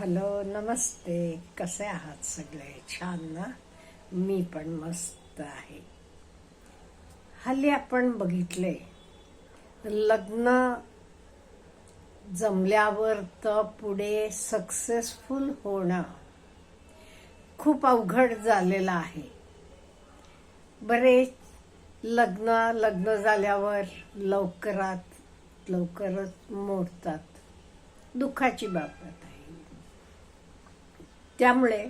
Hello नमस्ते. कसे आहात सगळे? छान ना? मी पण मस्त आहे. हल्ली आपण बघितले लग्न जमल्यावर तर पुढे सक्सेसफुल होणं खूप अवघड झालेलं आहे. बरेच लग्न लग्न झाल्यावर लवकरात लवकरच मोडतात. दुःखाची बाबत आहे त्यामुळे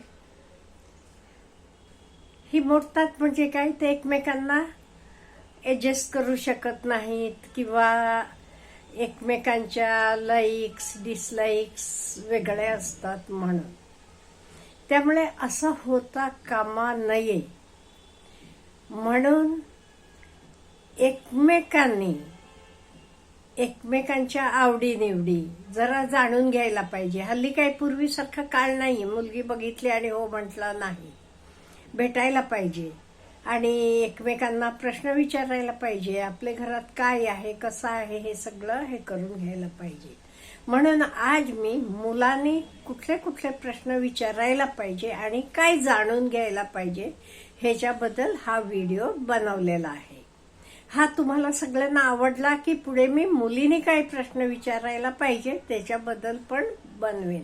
ही मोडतात म्हणजे काय ते एकमेकांना ॲडजस्ट करू शकत नाहीत किंवा एकमेकांच्या लाईक्स डिसलाईक्स वेगळे असतात म्हणून. त्यामुळे असं होता कामा नये. म्हणून एकमेकांनी एकमेकांच्या आवडीनिवडी जरा जाणून घ्यायला पाहिजे. हल्ली काही पूर्वीसारखा काळ नाही मुलगी बघितली आणि हो म्हटलं नाही. भेटायला पाहिजे. आणि एकमेकांना प्रश्न विचारायला पाहिजे. आपल्या घरात काय आहे कसं आहे हे सगळं हे करून घ्यायला पाहिजे. म्हणून आज मी मुलांनी कुठले कुठले प्रश्न विचारायला पाहिजे आणि काय जाणून घ्यायला पाहिजे ह्याच्याबद्दल हा व्हिडिओ बनवलेला आहे. हा तुम्हाला सगळ्यांना आवडला की पुढे मी मुलीने काय प्रश्न विचारायला पाहिजे त्याच्याबद्दल पण बनवेन.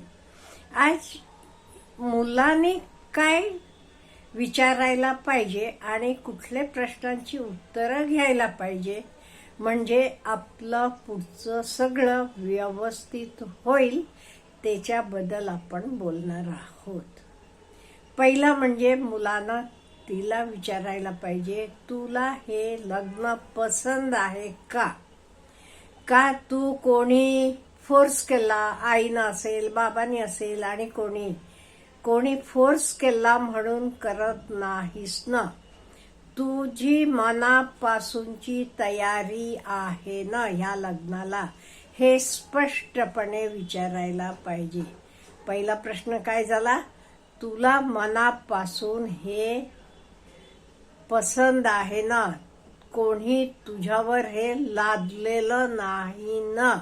आज मुलांनी काय विचारायला पाहिजे आणि कुठल्या प्रश्नांची उत्तरं घ्यायला पाहिजे म्हणजे आपलं पुढचं सगळं व्यवस्थित होईल त्याच्याबद्दल आपण बोलणार आहोत. पहिलं म्हणजे मुलांना तिला विचारायला पाहिजे तुला हे लग्न पसंद आहे का? का तू कोणी फोर्स केला? आईनं असेल बाबांनी असेल आणि कोणी? कोणी फोर्स केला म्हणून करत नाहीस ना? तुझी मनापासूनची तयारी आहे ना ह्या लग्नाला? हे स्पष्टपणे विचारायला पाहिजे. पहिला प्रश्न काय झाला? तुला मनापासून हे पसंद आहे ना? कोणी तुझ्यावर हे लादलेलं नाही ना?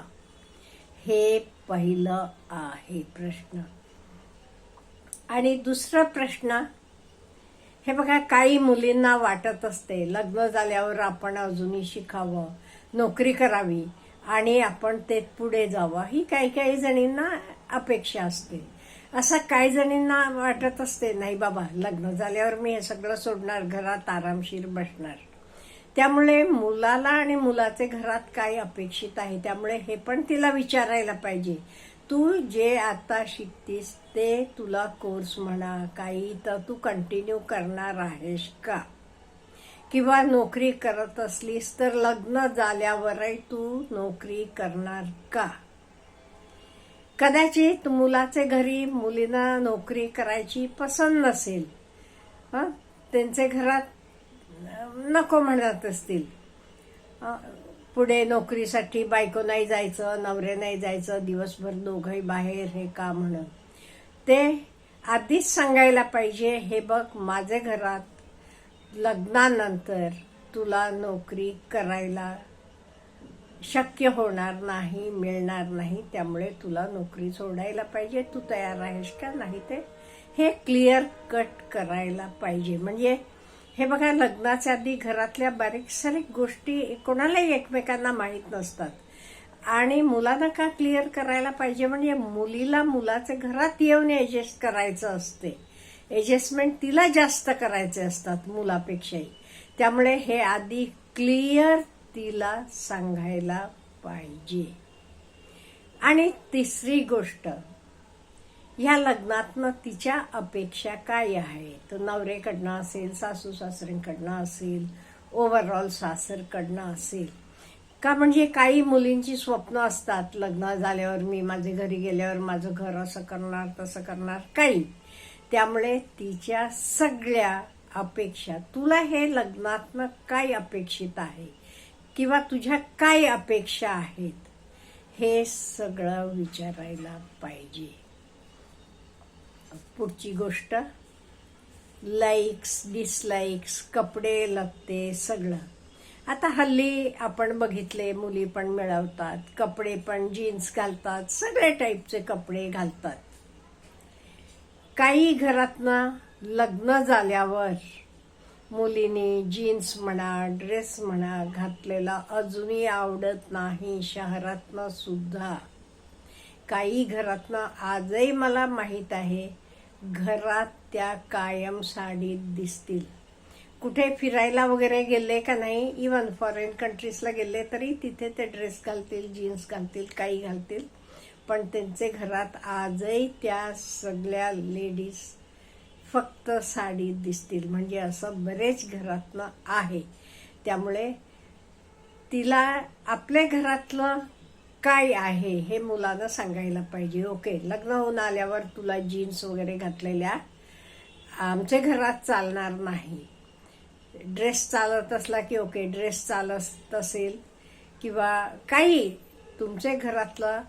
हे पहिलं आहे प्रश्न. आणि दुसरा प्रश्न हे बघा काही मुलींना वाटत असते लग्न झाल्यावर आपण अजूनही शिकावं नोकरी करावी आणि आपण ते पुढे जावं. ही काही काही जणींना अपेक्षा असते. असं काही जणींना वाटत असते नाही बाबा लग्न झाल्यावर मी हे सगळं सोडणार घरात आरामशीर बसणार. त्यामुळे मुलाला आणि मुलाचे घरात काय अपेक्षित आहे त्यामुळे हे पण तिला विचारायला पाहिजे. तू जे आता शिकतीस ते तुला कोर्स म्हणा काही तर तू कंटिन्यू करणार आहेस का? किंवा नोकरी करत असलीस तर लग्न झाल्यावरही तू नोकरी करणार का? कदाचित मुलाचे घरी मुलींना नोकरी करायची पसंत नसेल हां? त्यांचे घरात नको म्हणत असतील. पुढे नोकरीसाठी बायको नाही जायचं नवरे नाही जायचं दिवसभर दोघंही बाहेर हे का म्हणून ते आधीच सांगायला पाहिजे हे बघ माझे घरात लग्नानंतर तुला नोकरी करायला शक्य होणार नाही मिळणार नाही त्यामुळे तुला नोकरी सोडायला पाहिजे. तू तयार आहेस का? नाही ते. हे क्लिअर कट करायला पाहिजे. म्हणजे हे बघा लग्नाच्या आधी घरातल्या बारीक सारीक गोष्टी कोणालाही एकमेकांना माहीत नसतात. आणि मुलांना का क्लिअर करायला पाहिजे? म्हणजे मुलीला मुलाचे घरात येऊन ॲडजस्ट करायचं असते. ॲडजस्टमेंट तिला जास्त करायचे असतात मुलापेक्षाही. त्यामुळे हे आधी क्लिअर तिला सांगायला पाहिजे. आणि तिसरी गोष्ट ह्या लग्नातनं तिच्या अपेक्षा काय आहे तर नवरेकडनं असेल सासू सासऱ्यांकडनं असेल ओव्हरऑल सासरकडनं असेल. का म्हणजे काही मुलींची स्वप्न असतात लग्न झाल्यावर मी माझे घरी गेल्यावर माझं घर असं करणार तसं करणार काही. त्यामुळे तिच्या सगळ्या अपेक्षा तुला हे लग्नातनं काय अपेक्षित आहे? किंवा तुझ्या काय अपेक्षा आहेत? हे सगळं विचारायला पाहिजे. पुढची गोष्ट लाईक्स डिसलाईक्स कपडे लगते सगळं. आता हल्ली आपण बघितले मुली पण मिळवतात कपडे पण जीन्स घालतात सगळे टाईपचे कपडे घालतात. काही घरातनं लग्न झाल्यावर मुलीने जीन्स म्हणा ड्रेस म्हणा घातलेला अजूनही आवडत नाही शहरातनं सुद्धा. काही घरातनं आजही मला माहीत आहे घरात त्या कायम साडीत दिसतील. कुठे फिरायला वगैरे गेले का नाही इवन फॉरेन कंट्रीजला गेले तरी तिथे ते ड्रेस घालतील जीन्स घालतील काही घालतील. पण त्यांचे घरात आजही त्या सगळ्या लेडीज फक्त साडीत दिसतील. म्हणजे असं बरेच घरातलं आहे. त्यामुळे तिला आपल्या घरातलं काय आहे हे मुलानं सांगायला पाहिजे. ओके लग्न होऊन आल्यावर तुला जीन्स वगैरे घातलेल्या आमच्या घरात चालणार नाही. ड्रेस चालत असला की ओके ड्रेस चालत असेल किंवा काही तुमच्या घरातलं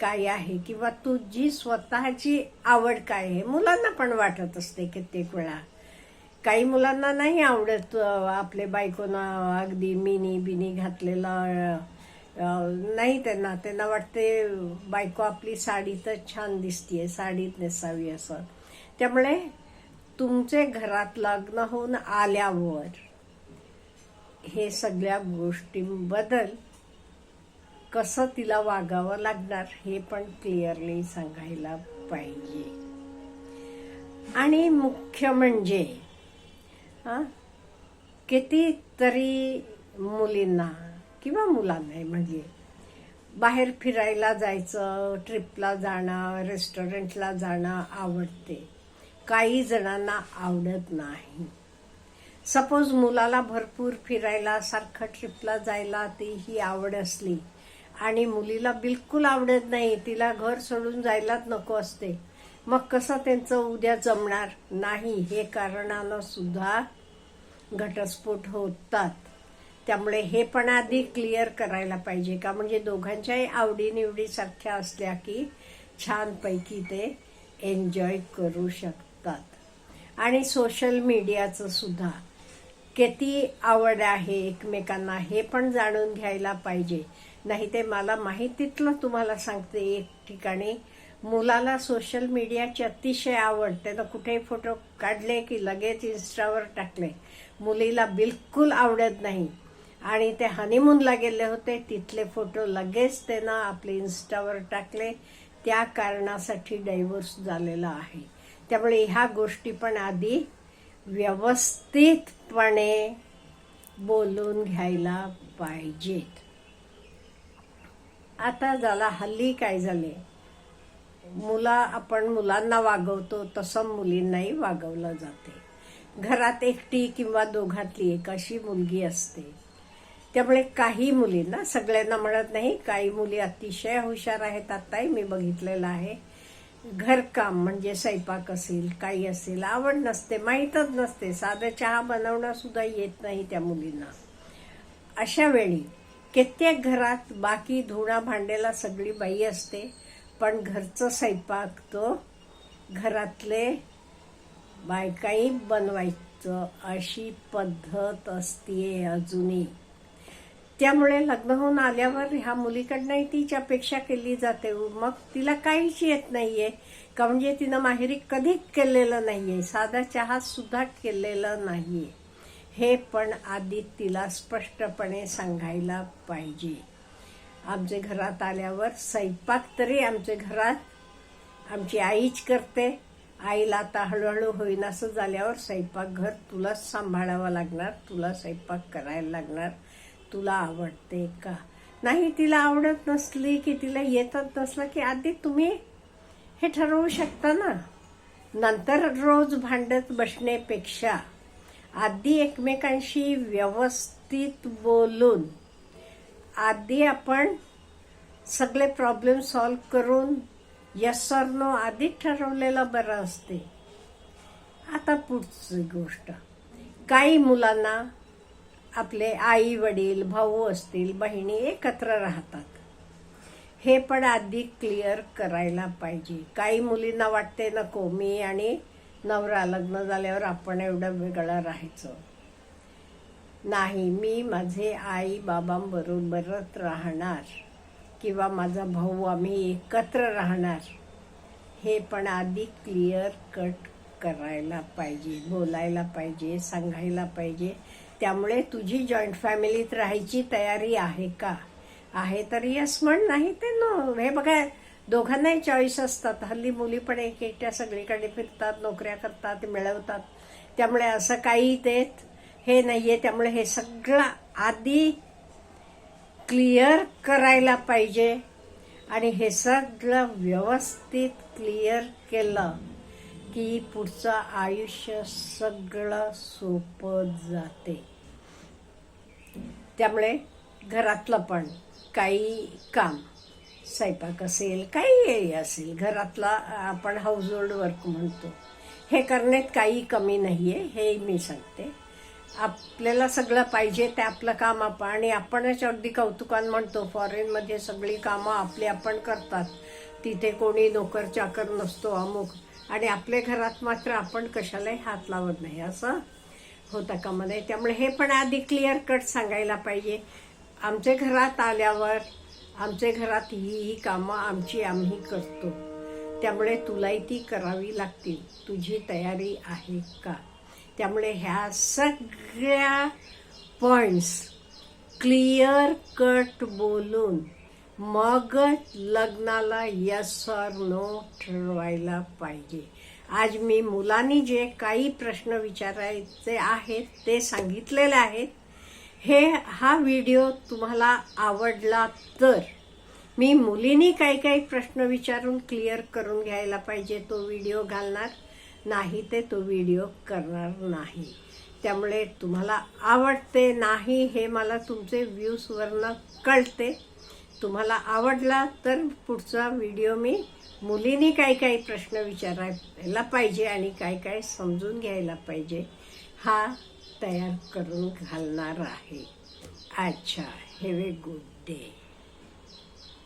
काय आहे किंवा तुझी स्वतःची आवड काय आहे मुलांना पण वाटत असते कित्येक वेळा. काही मुलांना नाही आवडत आपले बायकोनं अगदी मिनी बिनी घातलेलं नाही त्यांना. त्यांना वाटते बायको आपली साडीतच छान दिसतीये साडीत नेसावी असं. त्यामुळे तुमचे घरात लग्न होऊन आल्यावर हे सगळ्या गोष्टींबद्दल कसं तिला वागावं लागणार हे पण क्लिअरली सांगायला पाहिजे. आणि मुख्य म्हणजे कितीतरी मुलींना किंवा मुलांना म्हणजे बाहेर फिरायला जायचं ट्रिपला जाणं रेस्टॉरंटला जाणं आवडते. काही जणांना आवडत नाही. सपोज मुलाला भरपूर फिरायला सारखं ट्रिपला जायला ती ही आवड असली आणि मुलीला बिलकुल आवडत नाही. तिला घर सोडून जायलाच नको असते. मग कसं त्यांचं उद्या जमणार? नाही हे कारणानं सुद्धा घटस्फोट होतात. त्यामुळे हे पण आधी क्लिअर करायला पाहिजे का? म्हणजे दोघांच्याही आवडीनिवडीसारख्या असल्या की छानपैकी ते एन्जॉय करू शकतात. आणि सोशल मीडियाचं सुद्धा. किती आवड आहे एकमेकांना हे पण जाणून घ्यायला पाहिजे. नाही ते मला माहितीतलं तुम्हाला सांगते एक ठिकाणी. मुलाला सोशल मीडियाची अतिशय आवड. त्यानं कुठेही फोटो काढले की लगेच इन्स्टावर टाकले. मुलीला बिलकुल आवडत नाही. आणि ते हनीमूनला गेले होते. तिथले फोटो लगेच त्यानं आपले इन्स्टावर टाकले. त्या कारणासाठी डायव्होर्स झालेला आहे. त्यामुळे ह्या गोष्टी पण आधी व्यवस्थितपणे बोलून घ्यायला पाहिजेत. आता झाला हल्ली काय झाले? मुला आपण मुलांना वागवतो तसं मुलींनाही वागवलं जाते. घरात एकटी किंवा दोघातली एक अशी मुलगी असते. त्यामुळे काही मुलींना सगळ्यांना म्हणत नाही काही मुली अतिशय हुशार आहेत. आत्ताही मी बघितलेलं आहे. घरकाम म्हणजे स्वयंपाक असेल काही असेल आवड नसते माहीतच नसते. साधं चहा बनवणं सुद्धा येत नाही त्या मुलींना. अशा वेळी कित्येक घरात बाकी धुणा भांडेला सगळी बाई असते पण घरचं स्वयंपाक तो घरातले बायकाही बनवायचं अशी पद्धत असते अजूनही. त्यामुळे लग्न होऊन आल्यावर ह्या मुलीकडनंही तिची अपेक्षा केली जाते. मग तिला काहीच येत नाहीये का म्हणजे तिनं माहेरी कधीच केलेलं नाहीये साधा चहा सुद्धा केलेलं नाहीये. हे पण आधी तिला स्पष्टपणे सांगायला पाहिजे. आमच्या घरात आल्यावर स्वयंपाक तरी आमच्या घरात. आमची आईच करते. आईला आता हळूहळू होईन असं झाल्यावर स्वयंपाक घर तुलाच सांभाळावं लागणार तुला स्वयंपाक करायला लागणार. तुला आवडते का? नाही तिला आवडत नसली की तिला येतच नसलं की आधी तुम्ही हे ठरवू शकता ना? नंतर रोज भांडत बसण्यापेक्षा. आधी एकमेकांशी व्यवस्थित बोलून आधी आपण सगळे प्रॉब्लेम सॉल्व करून यस ऑर नो आधीच ठरवलेलं बरं असते. आता पुढची गोष्ट. काही मुलांना आपले आई वडील भाऊ असतील बहिणी एकत्र राहतात. हे पण आधी क्लिअर करायला पाहिजे. काही मुलींना वाटते नको मी आणि नवरा लग्न झाल्यावर आपण एवढं वेगळं राहायचं. नाही मी माझे आई बाबांबरोबरच राहणार किंवा माझा भाऊ आम्ही एकत्र राहणार हे पण आधी क्लिअर कट करायला पाहिजे बोलायला पाहिजे सांगायला पाहिजे. त्यामुळे तुझी जॉईंट फॅमिलीत राहायची तयारी आहे का? आहे तर यस म्हण नाही ते नो हे बघा दोघांनाही चॉईस असतात. हल्ली मुली पण एक एकट्या सगळीकडे फिरतात नोकऱ्या करतात मिळवतात. त्यामुळे असं काही देत हे नाही आहे त्यामुळे हे सगळं आधी क्लिअर करायला पाहिजे. आणि हे सगळं व्यवस्थित क्लिअर केलं की पुढचं आयुष्य सगळं सोपं जाते. त्यामुळे घरातलं पण काही काम. स्वयंपाक असेल काही असेल घरातला आपण हाऊसहोल्ड वर्क म्हणतो. हे करण्यात काही कमी नाही आहे हे मी सांगते. आपल्याला सगळं पाहिजे ते आपलं काम आपण आणि आपणच अगदी कौतुकान म्हणतो फॉरेनमध्ये सगळी कामं आपली आपण करतात. तिथे कोणी नोकर चाकर नसतो अमुक. आणि आपल्या घरात मात्र आपण कशालाही हात लावत नाही असं होतं का मध्ये त्यामुळे हे पण आधी क्लिअर कट सांगायला पाहिजे. आमच्या घरात आल्यावर आमच्या घरात ही ही कामं आमची आम्ही करतो. त्यामुळे तुलाही ती करावी लागतील. तुझी तयारी आहे का? त्यामुळे ह्या सगळ्या पॉईंट्स क्लिअर कट बोलून मग लग्नाला यस ऑर नो ठरवायला पाहिजे. आज मी मुलांनी जे काही प्रश्न विचारायचे आहेत ते सांगितलेले आहेत. हे हा व्हिडिओ तुम्हाला आवडला तर मी मुलींनी काही काही प्रश्न विचारून क्लिअर करून घ्यायला पाहिजे तो व्हिडिओ घालणार. नाही ते तो व्हिडिओ करणार नाही. त्यामुळे तुम्हाला आवडते नाही हे मला तुमचे व्ह्यूजवरनं कळते. तुम्हाला आवडला तर पुढचा व्हिडिओ मी मुलींनी काही काही प्रश्न विचारायला पाहिजे आणि काय काय समजून घ्यायला पाहिजे. हा तयार करून घालणार आहे. अच्छा हॅव ए गुड डे